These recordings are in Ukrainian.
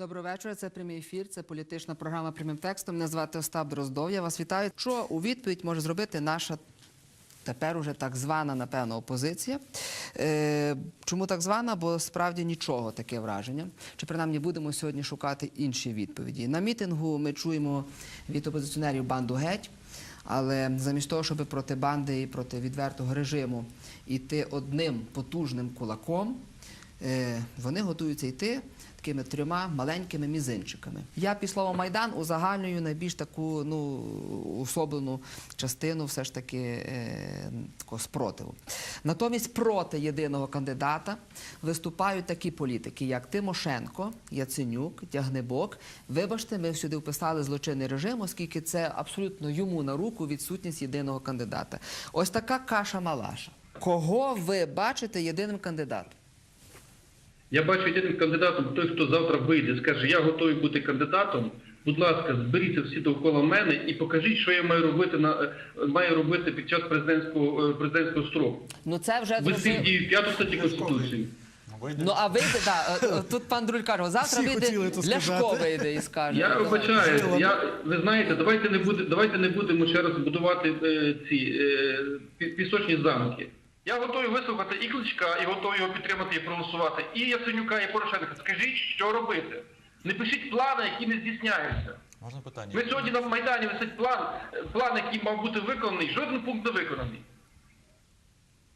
Доброго вечора. Це прямий ефір. Це політична програма прямим текстом. Мене звати Остап Дроздов. Я вас вітаю. Що у відповідь може зробити наша тепер уже так звана, напевно, опозиція. Е, чому так звана? Бо справді нічого таке враження. Чи принаймні будемо сьогодні шукати інші відповіді? На мітингу ми чуємо від опозиціонерів банду геть. Але замість того, щоб проти банди і проти відвертого режиму йти одним потужним кулаком, вони готуються йти такими трьома маленькими мізинчиками. Я під словом Майдан узагальнюю найбільш таку ну, особлену частину все ж таки е, такого спротиву. Натомість проти єдиного кандидата виступають такі політики, як Тимошенко, Яценюк, Тягнебок. Вибачте, ми сюди вписали злочинний режим, оскільки це абсолютно йому на руку відсутність єдиного кандидата. Ось така каша-малаша. Кого ви бачите єдиним кандидатом? Я бачу єдиним кандидатом той, хто завтра вийде, скаже, я готовий бути кандидатом. Будь ласка, зберіться всі довкола мене і покажіть, що я маю робити на е, маю робити під час президентського е, президентського строку. Ну це вже Ви зрозуміло. дії п'яту статті конституції. Ну а вийде, да, е, тут пан Друль каже, завтра Всі вийде Ляшко вийде і скаже. Я вибачаю, я ви знаєте, давайте не буде, давайте не будемо ще раз будувати е, ці е, пісочні замки. Я готовий вислухати і Кличка, і готовий його підтримати і проголосувати, і Яценюка, і Порошенка. Скажіть, що робити. Не пишіть плани, які не здійсняються. Можна питання? Ми сьогодні на Майдані висить план, план, який мав бути виконаний, жоден пункт не виконаний.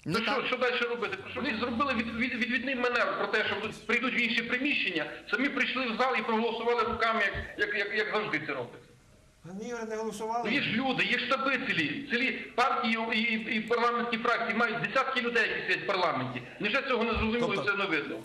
Ну, Ну, що, що далі робити? Що вони зробили від, від, відвідний маневр про те, що прийдуть в інші приміщення, самі прийшли в зал і проголосували руками, як, як, як, як завжди це робиться. Ігоре, не Ну, голосували? є ж люди, є штаби цілі. Партії і, і, і парламентські фракції мають десятки людей, які сидять в парламенті. Невже цього не зрозуміло і Тобто- це не видно?